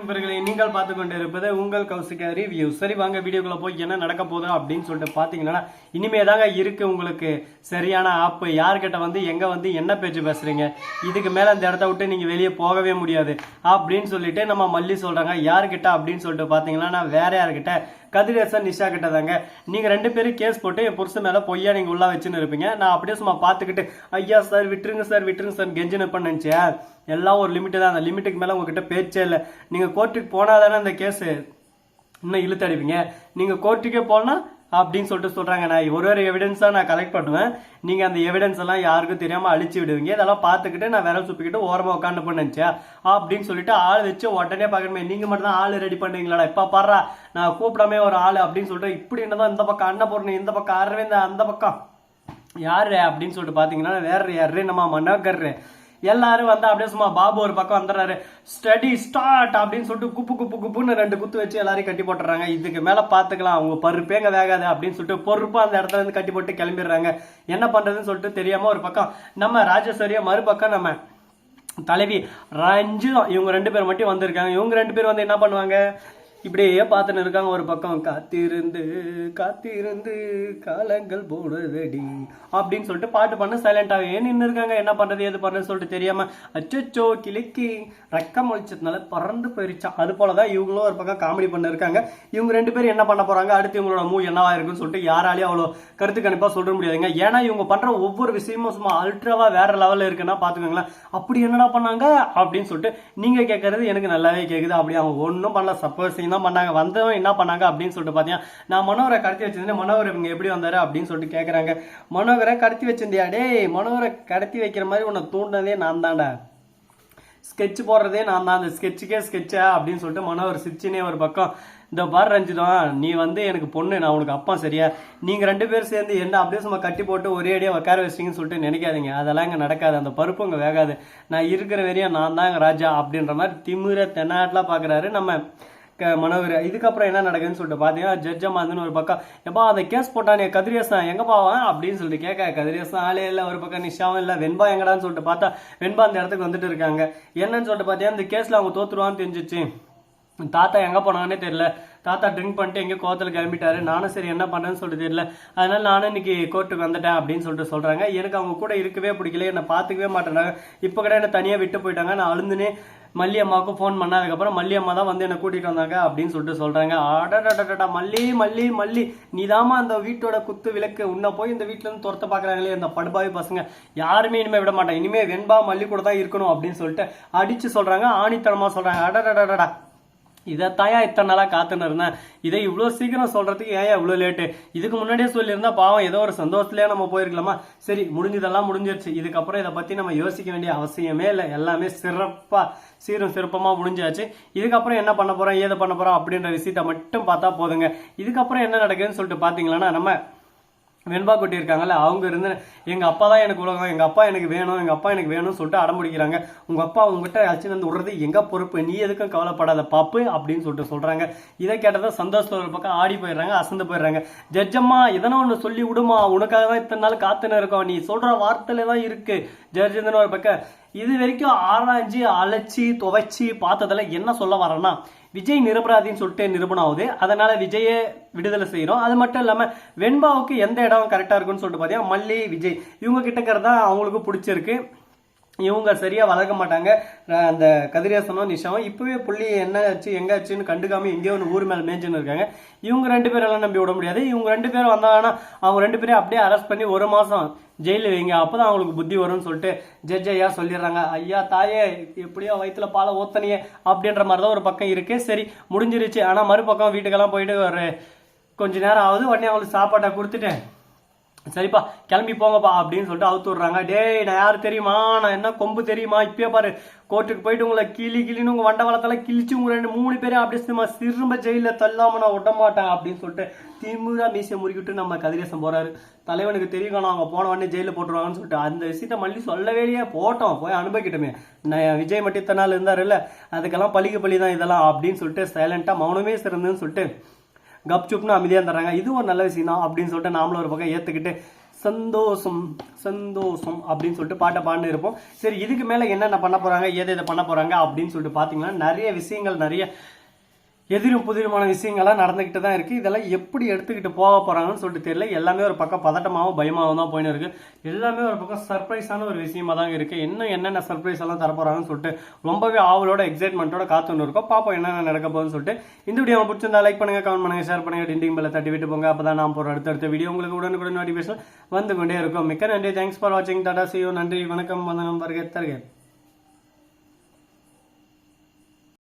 நண்பர்களே நீங்கள் பார்த்து கொண்டு இருப்பது உங்கள் கௌசிகா ரிவ்யூ சரி வாங்க வீடியோக்குள்ள போய் என்ன நடக்க போகுது அப்படின்னு சொல்லிட்டு பார்த்தீங்கன்னா இனிமே தாங்க இருக்கு உங்களுக்கு சரியான ஆப்பு. யார்கிட்ட வந்து எங்க வந்து என்ன பேச்சு பேசுறீங்க? இதுக்கு மேல அந்த இடத்த விட்டு நீங்க வெளியே போகவே முடியாது. அப்படின்னு சொல்லிட்டு நம்ம மல்லி சொல்றாங்க. யார்கிட்ட அப்படின்னு சொல்லிட்டு பாத்தீங்கன்னா நான் வேற யார்கிட்ட கதிரேசன் நிஷா கிட்ட தாங்க நீங்க ரெண்டு பேரும் கேஸ் போட்டு என் புருஷன் மேல பொய்யா நீங்க உள்ள வச்சுன்னு இருப்பீங்க. நான் அப்படியே சும்மா பாத்துக்கிட்டு ஐயா சார் விட்டுருங்க சார் விட்டுருங்க சார் கெஞ்சின்னு நிப்பேன் எல்லாம் ஒரு லிமிட்டு தான். அந்த லிமிட்டுக்கு மேல உங்ககிட்ட பேச்சே இல்லை. நீங்க கோர்ட்டுக்கு போனாதானே அந்த கேஸ் இன்னும் இழுத்தடிப்பீங்க நீங்க கோர்ட்டுக்கே போனா அப்படின்னு சொல்லிட்டு சொல்றாங்க. நான் ஒரு ஒரு எவிடன்ஸா நான் கலெக்ட் பண்ணுவேன். நீங்க அந்த எவிடன்ஸ் எல்லாம் யாருக்கும் தெரியாம அழிச்சு விடுவீங்க. இதெல்லாம் பார்த்துக்கிட்டு நான் விரல் சுப்பிக்கிட்டு ஓரமா உட்காந்து பண்ணேன் அப்படின்னு சொல்லிட்டு ஆள் வச்சு உடனே பார்க்கணுமே நீங்க மட்டும் தான் ஆள் ரெடி பண்ணுவீங்களாடா இப்ப பாடுறா நான் கூப்பிடாமே ஒரு ஆள் அப்படின்னு சொல்லிட்டு இப்படி என்னதான் இந்த பக்கம் அன்னபூர்ணி இந்த பக்கம் அரவிந்த் அந்த பக்கம். யாரு அப்படின்னு சொல்லிட்டு பாத்தீங்கன்னா வேற யாரு நம்ம மனோகர் எல்லாரும் வந்து அப்படியே சும்மா பாபு ஒரு பக்கம் வந்துடுறாரு. ஸ்டடி ஸ்டார்ட் அப்படின்னு சொல்லிட்டு குப்பு குப்பு குப்புன்னு ரெண்டு குத்து வச்சு எல்லாரையும் கட்டி போட்டுறாங்க இதுக்கு மேல பாத்துக்கலாம் அவங்க பருப்பேங்க வேகாது அப்படின்னு சொல்லிட்டு பொறுப்பா அந்த இடத்துல இருந்து கட்டி போட்டு கிளம்பிடுறாங்க. என்ன பண்றதுன்னு சொல்லிட்டு தெரியாம ஒரு பக்கம் நம்ம ராஜேஸ்வரியா மறுபக்கம் நம்ம தலைவி ரஞ்சிதம் இவங்க ரெண்டு பேர் மட்டும் வந்திருக்காங்க. இவங்க ரெண்டு பேர் வந்து என்ன பண்ணுவாங்க? இப்படியே பார்த்துன்னு இருக்காங்க ஒரு பக்கம். காத்திருந்து காத்திருந்து காலங்கள் போனதடி அப்படின்னு சொல்லிட்டு பாட்டு பண்ண சைலண்டாகவே நின்று இருக்காங்க. என்ன பண்ணுறது எது பண்ணுறது சொல்லிட்டு தெரியாமல் அச்சோ கிளிக்கி ரக்கம் ஒழிச்சதுனால பறந்து போயிருச்சான் அது போல தான் இவங்களும் ஒரு பக்கம் காமெடி பண்ண இருக்காங்க. இவங்க ரெண்டு பேரும் என்ன பண்ண போகிறாங்க அடுத்து இவங்களோட மூ என்னவா இருக்குன்னு சொல்லிட்டு யாராலையும் அவ்வளோ கருத்து கணிப்பாக சொல்ல முடியாதுங்க. ஏன்னா இவங்க பண்ற ஒவ்வொரு விஷயமும் சும்மா அல்ட்ராவாக வேற லெவலில் இருக்குன்னா பார்த்துக்கோங்களேன். அப்படி என்னடா பண்ணாங்க? அப்படின்னு சொல்லிட்டு நீங்கள் கேட்குறது எனக்கு நல்லாவே கேட்குது அப்படி அவங்க ஒன்றும் பண்ணல. சப்போஸ் தான் பண்ணாங்க வந்தவன் என்ன பண்ணாங்க அப்படின்னு சொல்லிட்டு பார்த்தீங்கன்னா நான் மனோகரை கடத்தி வச்சிருந்தேன். மனோகர் இவங்க எப்படி வந்தாரு அப்படின்னு சொல்லிட்டு கேட்குறாங்க மனோகரை கடத்தி வச்சிருந்தியா? டேய் மனோகரை கடத்தி வைக்கிற மாதிரி உன்னை தூண்டினதே நான் தான்டா. ஸ்கெட்ச் போடுறதே நான் தான். அந்த ஸ்கெட்சுக்கே ஸ்கெட்சா அப்படின்னு சொல்லிட்டு மனோகர் சிரிச்சினே ஒரு பக்கம். இந்த பார் ரஞ்சிதம் நீ வந்து எனக்கு பொண்ணு நான் உனக்கு அப்பா சரியா? நீங்கள் ரெண்டு பேரும் சேர்ந்து என்ன அப்படியே சும்மா கட்டி போட்டு ஒரே அடியாக உட்கார வச்சிங்கன்னு சொல்லிட்டு நினைக்காதீங்க. அதெல்லாம் இங்கே நடக்காது. அந்த பருப்பு இங்கே வேகாது. நான் இருக்கிற வரையும் நான் தான் ராஜா அப்படின்ற மாதிரி திமிர தென்னாட்டெலாம் பார்க்குறாரு நம்ம மனவர் இதுக்கப்புறம் என்ன நடக்குதுன்னு சொல்லிட்டு பார்த்தீங்கன்னா ஜட்ஜம்மாந்துன்னு ஒரு பக்கம் எப்பா அந்த கேஸ் போட்டானே கதிரியசன் எங்க பாவன் அப்படின்னு சொல்லிட்டு கேட்க கதிரேசன் ஆளே இல்லை ஒரு பக்கம் நிஷாவும் இல்லை வெண்பா எங்கடான்னு சொல்லிட்டு பார்த்தா வெண்பா அந்த இடத்துக்கு வந்துட்டு இருக்காங்க. என்னன்னு சொல்லிட்டு பார்த்தீங்கன்னா இந்த கேஸ்ல அவங்க தோத்துருவான்னு தெரிஞ்சிச்சு. தாத்தா எங்க போனாங்கன்னே தெரியல. தாத்தா ட்ரிங்க் பண்ணிட்டு எங்கேயோ கோத்தில் கிளம்பிட்டாரு. நானும் சரி என்ன பண்ணேன்னு சொல்லிட்டு தெரியல. அதனால நானும் இன்னைக்கு கோர்ட்டுக்கு வந்துட்டேன் அப்படின்னு சொல்லிட்டு சொல்கிறாங்க எனக்கு அவங்க கூட இருக்கவே பிடிக்கல. என்னை பார்த்துக்கவே மாட்டேறாங்க இப்போ கூட என்ன தனியாக விட்டு போயிட்டாங்க. நான் அழுந்துனே மல்லி அம்மாவுக்கு ஃபோன் பண்ணதுக்கப்புறம் மல்லி அம்மா தான் வந்து என்னை கூட்டிட்டு வந்தாங்க அப்படின்னு சொல்லிட்டு சொல்றாங்க. அடடடடடா மல்லி மல்லி மல்லி. நீதாம்மா அந்த வீட்டோட குத்து விளக்கு. உன்னை போய் இந்த வீட்டுல இருந்து துரத்த பாக்குறாங்களே அந்த படுபாவி பசங்க. யாருமே இனிமே விட மாட்டாங்க. இனிமே வெண்பா மல்லி கூட தான் இருக்கணும் அப்படின்னு சொல்லிட்டு அடிச்சு சொல்றாங்க. ஆணித்தனமா சொல்றாங்க. இதை இதைத்தாயா இத்தனை நாளா காத்துன்னு இருந்தேன் இதை இவ்வளோ சீக்கிரம் சொல்றதுக்கு ஏன் இவ்வளோ லேட்டு இதுக்கு முன்னாடியே சொல்லியிருந்தா பாவம் ஏதோ ஒரு சந்தோஷத்துலயே நம்ம போயிருக்கலாமா? சரி முடிஞ்சதெல்லாம் முடிஞ்சிருச்சு. இதுக்கப்புறம் இதை பத்தி நம்ம யோசிக்க வேண்டிய அவசியமே இல்லை. எல்லாமே சிறப்பா சீரும் சிறப்பமா முடிஞ்சாச்சு. இதுக்கப்புறம் என்ன பண்ண போறோம் ஏது பண்ண போறோம் அப்படின்ற விஷயத்த மட்டும் பார்த்தா போதுங்க. இதுக்கப்புறம் என்ன நடக்குதுன்னு சொல்லிட்டு பாத்தீங்களன்னா நம்ம வெண்பா குட்டி இருக்காங்கல்ல அவங்க இருந்து எங்க அப்பா தான் எனக்கு உலகம் எங்க அப்பா எனக்கு வேணும் எங்க அப்பா எனக்கு வேணும்னு சொல்லிட்டு அடம்பிடிக்கிறாங்க. உங்க அப்பா உங்ககிட்ட அழைச்சிட்டு வந்து விடுறது எங்க பொறுப்பு? நீ எதுக்கும் கவலைப்படாத பாப்பு அப்படின்னு சொல்லிட்டு சொல்றாங்க. இதை கேட்டதை சந்தோஷத்தில் ஒரு பக்கம் ஆடி போயிடுறாங்க அசந்து போயிடுறாங்க. ஜட்ஜம்மா எதனா ஒன்று சொல்லி விடுமா உனக்காக தான் இத்தனை நாள் காத்துன்னு இருக்கோம். நீ சொல்ற வார்த்தையில தான் இருக்கு ஜட்ஜந்தன் ஒரு பக்கம் இது வரைக்கும் ஆராய்ஞ்சு அழைச்சி துவைச்சி பார்த்ததில் என்ன சொல்ல வரேன்னா விஜய் நிரபராதின்னு சொல்லிட்டு நிரூபணம் ஆகுது அதனால விஜயை விடுதலை செய்கிறோம் அது மட்டும் இல்லாமல் வெண்பாவுக்கு எந்த இடம் கரெக்டாக இருக்குன்னு சொல்லிட்டு பார்த்தீங்கன்னா மல்லி விஜய். இவங்க கிட்டக்கிறது தான் அவங்களுக்கு பிடிச்சிருக்கு. இவங்க சரியா வளர்க்க மாட்டாங்க. அந்த கதிரேசனும் நிஷாவும் இப்பவே புள்ளி என்ன ஆச்சு எங்க ஆச்சுன்னு கண்டுக்காம எங்கேயோ ஒன்று ஊர் மேல மேய்ஞ்சுன்னு இருக்காங்க. இவங்க ரெண்டு பேரெல்லாம் நம்பி விட முடியாது. இவங்க ரெண்டு பேரும் வந்தாங்கன்னா அவங்க ரெண்டு பேரையும் அப்படியே அரெஸ்ட் பண்ணி ஒரு மாசம் ஜெயிலில் வைங்க. அப்பதான் அவங்களுக்கு புத்தி வரும்னு சொல்லிட்டு ஜட்ஜ் ஐயா சொல்லிடுறாங்க. ஐயா தாயே எப்படியோ வயிற்றுல பாலை ஓத்தனையே அப்படின்ற மாதிரி தான் ஒரு பக்கம் இருக்கு. சரி முடிஞ்சிருச்சு. ஆனா மறுபக்கம் வீட்டுக்கெல்லாம் போயிட்டு ஒரு கொஞ்ச நேரம் ஆகுது. உடனே அவங்களுக்கு சாப்பாட்டை கொடுத்துட்டேன். சரிப்பா கிளம்பி போங்கப்பா அப்படின்னு சொல்லிட்டு அவுத்து விடுறாங்க. டேய் நான் யார் தெரியுமா? நான் என்ன கொம்பு தெரியுமா? இப்பயே பாரு கோர்ட்டுக்கு போயிட்டு உங்களை கிளி கிளின்னு உங்க வண்ட கிழிச்சு உங்க ரெண்டு மூணு பேரும் அப்படியே சும்மா திரும்ப ஜெயில தள்ளாம நான் விட மாட்டேன் அப்படின்னு சொல்லிட்டு திமுறா மீசை முறுக்கிட்டு நம்ம கதிரேசன் போறாரு. தலைவனுக்கு தெரியும் அவங்க போன உடனே ஜெயில போட்டுருவாங்கன்னு சொல்லிட்டு. அந்த விஷயத்த மல்லி சொல்லவே இல்லையே போட்டோம் போய் அனுபவிக்கிட்டோமே. நான் விஜய் மட்டும் இத்தனை நாள் இருந்தாருல்ல அதுக்கெல்லாம் பழிக்கு பழி தான் இதெல்லாம் அப்படின்னு சொல்லிட்டு சைலண்டா மௌனமே சிறந்துன்னு சொல்லிட்டு கப்சுப்னு அமைதியாக தர்றாங்க. இது ஒரு நல்ல விஷயம் தான் அப்படின்னு சொல்லிட்டு நாமளும் ஒரு பக்கம் ஏற்றுக்கிட்டு சந்தோஷம் சந்தோஷம் அப்படின்னு சொல்லிட்டு பாட்டை பாடினு இருப்போம். சரி இதுக்கு மேலே என்னென்ன பண்ண போகிறாங்க எதை எதை பண்ண போகிறாங்க அப்படின்னு சொல்லிட்டு பார்த்தீங்கன்னா நிறைய விஷயங்கள் நிறைய எதிரும் புதிருமான விஷயங்கள்லாம் நடந்துக்கிட்டு தான் இருக்குது இதெல்லாம் எப்படி எடுத்துக்கிட்டு போக போகிறாங்கன்னு சொல்லிட்டு தெரியல. எல்லாமே ஒரு பக்கம் பதட்டமாகவும் பயமாகவும் தான் போயின்னு இருக்குது எல்லாமே ஒரு பக்கம் சர்ப்ரைஸான ஒரு விஷயமா தான் இருக்குது இன்னும் என்னென்ன சர்ப்ரைஸ் எல்லாம் தரப்போகிறாங்கன்னு சொல்லிட்டு ரொம்பவே ஆவலோட எக்ஸைட்மெண்ட்டோட காத்துன்னு இருக்கோம். பார்ப்போம் என்னென்ன நடக்க போகுதுன்னு சொல்லிட்டு. இந்த வீடியோ பிடிச்சிருந்தா லைக் பண்ணுங்கள் கமெண்ட் பண்ணுங்கள் ஷேர் பண்ணுங்க டிண்டிங் பெல்ல தட்டி விட்டு போங்க. அப்போ தான் நான் போகிற அடுத்தடுத்த வீடியோ உங்களுக்கு உடனுக்குடன் நோட்டிஃபிகேஷன் வந்து கொண்டே இருக்கும். மிக்க நன்றி. தேங்க்ஸ் ஃபார் வாட்சிங் டாடா சியோ நன்றி. வணக்கம். வந்தனம். வருகை தருகிறேன்